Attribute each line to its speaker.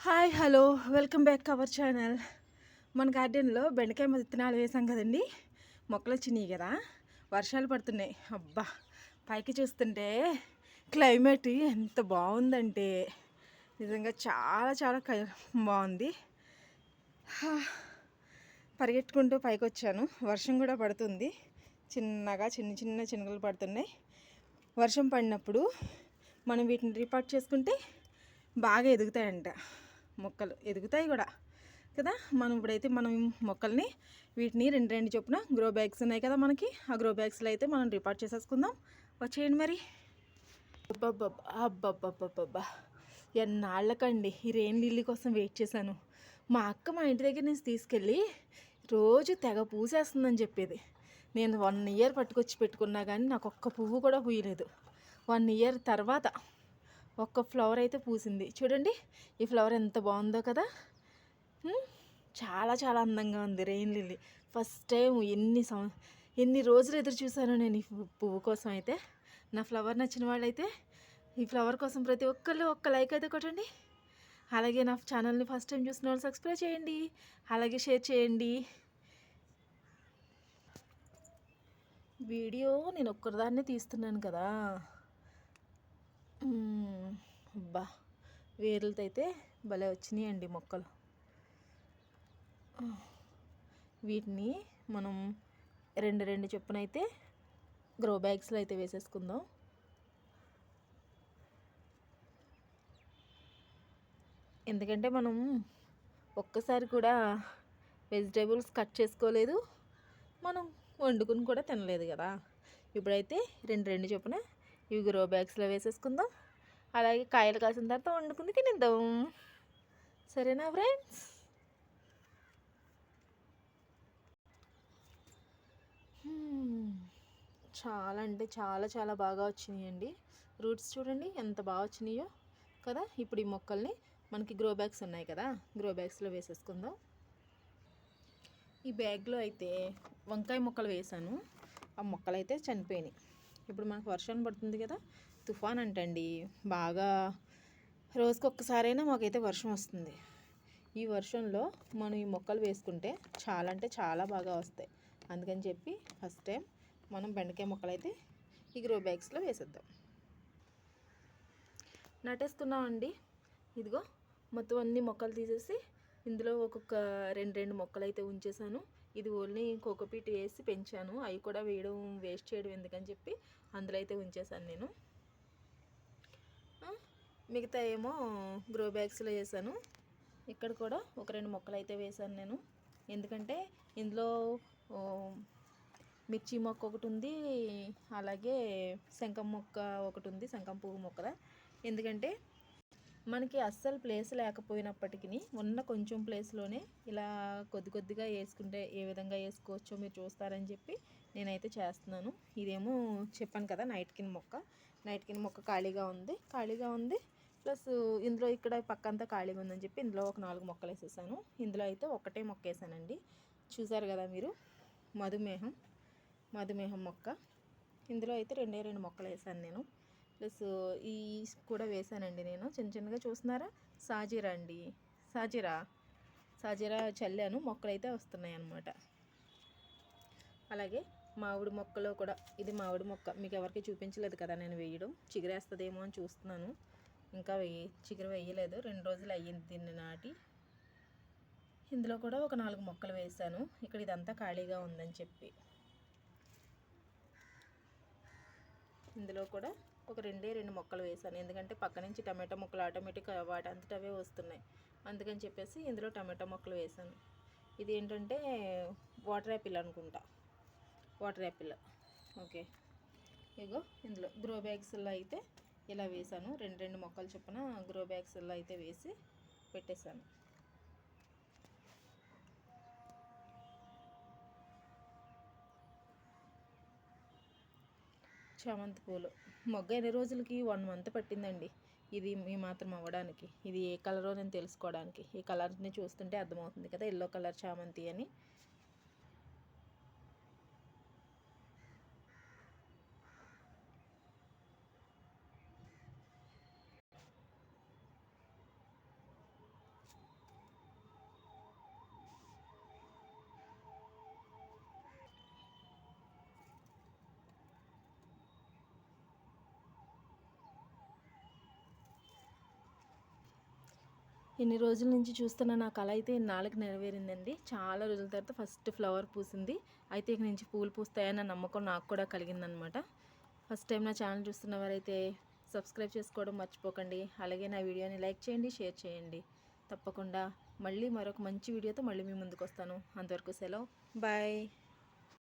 Speaker 1: Hi hello. Welcome back our channel. మన గార్డెన్లో బెండకాయ విత్తనాలు వేసాం కదండి. మొక్కలు వచ్చినాయి కదా. వర్షాలు పడుతున్నాయి. అబ్బా పైకి చూస్తుంటే క్లైమేట్ ఎంత బాగుందంటే. నిజంగా చాలా చాలా క- బాగుంది. పరిగెట్టుకుంటూ పైకి వచ్చాను. వర్షం కూడా పడుతుంది. చిన్నగా చిన్న చిన్న చినుకలు పడుతున్నాయి. వర్షం పడినప్పుడు మనం వీటిని రిపార్ట్ చేసుకుంటే బాగా ఎదుగుతాయంట. మొక్కలు ఎదుగుతాయి కూడా. కదా? మనం ఇప్పుడైతే మనం మొక్కల్ని వీటిని రెండు రెండు చొప్పున గ్రో బ్యాగ్స్ ఉన్నాయి కదా మనకి. ఆ గ్రో బ్యాగ్స్లో అయితే మనం రిపార్ట్ చేసేసుకుందాం. వచ్చేయండి మరి. అబ్బబ్బబ్బబ్బబ్బబ్బా ఎన్నాళ్ళకండి ఈ రెయిన్ లిల్లీ కోసం వెయిట్ చేశాను. మా అక్క మా ఇంటి దగ్గర నుంచి తీసుకెళ్ళి రోజు తెగ పూసేస్తుందని చెప్పేది. నేను వన్ ఇయర్ పట్టుకొచ్చి పెట్టుకున్నా కానీ నాకు ఒక్క పువ్వు కూడా పూయలేదు. వన్ ఇయర్ తర్వాత ఒక్క ఫ్లవర్ అయితే పూసింది. చూడండి ఈ ఫ్లవర్ ఎంత బాగుందో కదా. చాలా చాలా అందంగా ఉంది రెయిన్ లిల్లీ. ఫస్ట్ టైం ఎన్ని సం ఎన్ని రోజులు ఎదురు చూశాను నేను ఈ పువ్వు- కోసం అయితే. నా ఫ్లవర్ నచ్చిన వాళ్ళైతే ఈ ఫ్లవర్ కోసం ప్రతి ఒక్కళ్ళు ఒక్క లైక్ అయితే కొట్టండి. అలాగే నా ఛానల్ని ఫస్ట్ టైం చూసిన వాళ్ళు సబ్స్క్రైబ్ చేయండి. అలాగే షేర్ చేయండి. వీడియో నేను ఒక్కరిదాన్నే తీస్తున్నాను కదా. అబ్బా వేర్లతో అయితే భలే వచ్చినాయండి మొక్కలు. వీటిని మనం రెండు రెండు చొప్పున అయితే గ్రో బ్యాగ్స్లో అయితే వేసేసుకుందాం. ఎందుకంటే మనం ఒక్కసారి కూడా వెజిటేబుల్స్ కట్ చేసుకోలేదు మనం వండుకుని కూడా తినలేదు కదా. ఇప్పుడైతే రెండు రెండు చొప్పున ఇవి గ్రో బ్యాగ్స్లో వేసేసుకుందాం. అలాగే కాయలు కాసిన తర్వాత వండుకుని తినేద్దాం. సరేనా ఫ్రెండ్స్ చాలా అంటే చాలా చాలా బాగా వచ్చినాయండి. రూట్స్ చూడండి ఎంత బాగా వచ్చినాయో కదా? ఇప్పుడు ఈ మొక్కల్ని మనకి గ్రో బ్యాగ్స్ ఉన్నాయి కదా? గ్రో బ్యాగ్స్లో వేసేసుకుందాం. ఈ బ్యాగ్లో అయితే వంకాయ మొక్కలు వేసాను. ఆ మొక్కలు అయితే చనిపోయినాయి. ఇప్పుడు మనకు వర్షం పడుతుంది కదా తుఫాన్ అంటండి. బాగా రోజుకి ఒక్కసారైనా మాకైతే వర్షం వస్తుంది. ఈ వర్షంలో మనం ఈ మొక్కలు వేసుకుంటే చాలా అంటే చాలా బాగా వస్తాయి. అందుకని చెప్పి ఫస్ట్ టైం మనం బెండకాయ మొక్కలు అయితే ఈ గ్రో బ్యాగ్స్లో వేసేద్దాం. నటేస్తున్నామండి. ఇదిగో మొత్తం అన్ని మొక్కలు తీసేసి ఇందులో ఒక్కొక్క రెండు రెండు మొక్కలు అయితే ఉంచేసాను ఇది ఓన్లీ కోకోపీట్ వేసి పెంచాను. అవి కూడా వేయడం వేస్ట్ చేయడం ఎందుకని చెప్పి అందులో అయితే ఉంచేసాను నేను మిగతా ఏమో గ్రో బ్యాగ్స్లో వేసాను ఇక్కడ కూడా ఒక రెండు మొక్కలు అయితే వేసాను నేను. ఎందుకంటే ఇందులో మిర్చి మొక్క ఒకటి ఉంది అలాగే శంఖం మొక్క ఒకటి ఉంది శంఖం పువ్వు మొక్కల. ఎందుకంటే మనకి అస్సలు ప్లేస్ లేకపోయినప్పటికీ ఉన్న కొంచెం ప్లేస్లోనే ఇలా కొద్ది కొద్దిగా వేసుకుంటే ఏ విధంగా వేసుకోవచ్చో మీరు చూస్తారని చెప్పి నేనైతే చేస్తున్నాను. ఇదేమో చెప్పాను కదా నైట్ కింద మొక్క. నైట్ కింద మొక్క ఖాళీగా ఉంది. ఖాళీగా ఉంది. ప్లస్ ఇందులో ఇక్కడ పక్కంతా ఖాళీగా ఉందని చెప్పి ఇందులో ఒక నాలుగు మొక్కలు వేసేసాను. ఇందులో అయితే ఒకటే మొక్క వేసానండి. చూసారు కదా మీరు? మధుమేహం. మధుమేహం మొక్క. ఇందులో అయితే రెండే రెండు మొక్కలు వేసాను నేను. ప్లస్ ఈ కూడా వేసానండి నేను. చిన్న చిన్నగా చూస్తున్నారా? సాజీరా అండి. సాజీరా. సాజీరా చల్లాను. మొక్కలు అయితే వస్తున్నాయి అన్నమాట. అలాగే మామిడి మొక్కలో కూడా ఇది మామిడి మొక్క. మీకు ఎవరికి చూపించలేదు కదా నేను వేయడం. చిగురేస్తుందేమో అని చూస్తున్నాను. ఇంకా వెయ్యి చిగురు వేయలేదు రెండు రోజులు అయ్యింది దీన్ని నాటి. ఇందులో కూడా ఒక నాలుగు మొక్కలు వేసాను ఇక్కడ ఇదంతా ఖాళీగా ఉందని చెప్పి. ఇందులో కూడా ఒక రెండే రెండు మొక్కలు వేసాను. ఎందుకంటే పక్క నుంచి టమాటా మొక్కలు ఆటోమేటిక్గా వాటి అంతట అవే వస్తున్నాయి. అందుకని చెప్పేసి ఇందులో టమాటా మొక్కలు వేసాను. ఇది ఏంటంటే వాటర్ యాపిల్ అనుకుంటా. Water apple. ఓకే. ఇగో ఇందులో గ్రో బ్యాగ్స్లో అయితే ఇలా వేసాను. రెండు రెండు మొక్కలు చొప్పున గ్రో బ్యాగ్స్లో అయితే వేసి పెట్టేశాను. చామంతి పూలు. మొగ్గ ఎన్ని రోజులకి? వన్ మంత్ పట్టిందండి. ఇది ఈ మాత్రం అవ్వడానికి. ఇది ఏ కలరో నేను తెలుసుకోవడానికి. ఈ కలర్ని చూస్తుంటే అర్థమవుతుంది కదా ఎల్లో కలర్ చామంతి అని. ఇన్ని రోజుల నుంచి చూస్తున్న నా కళ అయితే ఇన్నాళ్ళకి నెరవేరిందండి. చాలా రోజుల తర్వాత ఫస్ట్ ఫ్లవర్ పూసింది. అయితే ఇక నుంచి పూలు పూస్తాయన్న నమ్మకం నాకు కూడా కలిగిందనమాట. ఫస్ట్ టైం నా ఛానల్ చూస్తున్న వారైతే సబ్స్క్రైబ్ చేసుకోవడం మర్చిపోకండి. అలాగే నా వీడియోని లైక్ చేయండి షేర్ చేయండి. తప్పకుండా మళ్ళీ మరొక మంచి వీడియోతో మళ్ళీ మీ ముందుకు వస్తాను అంతవరకు సెలవు. బాయ్.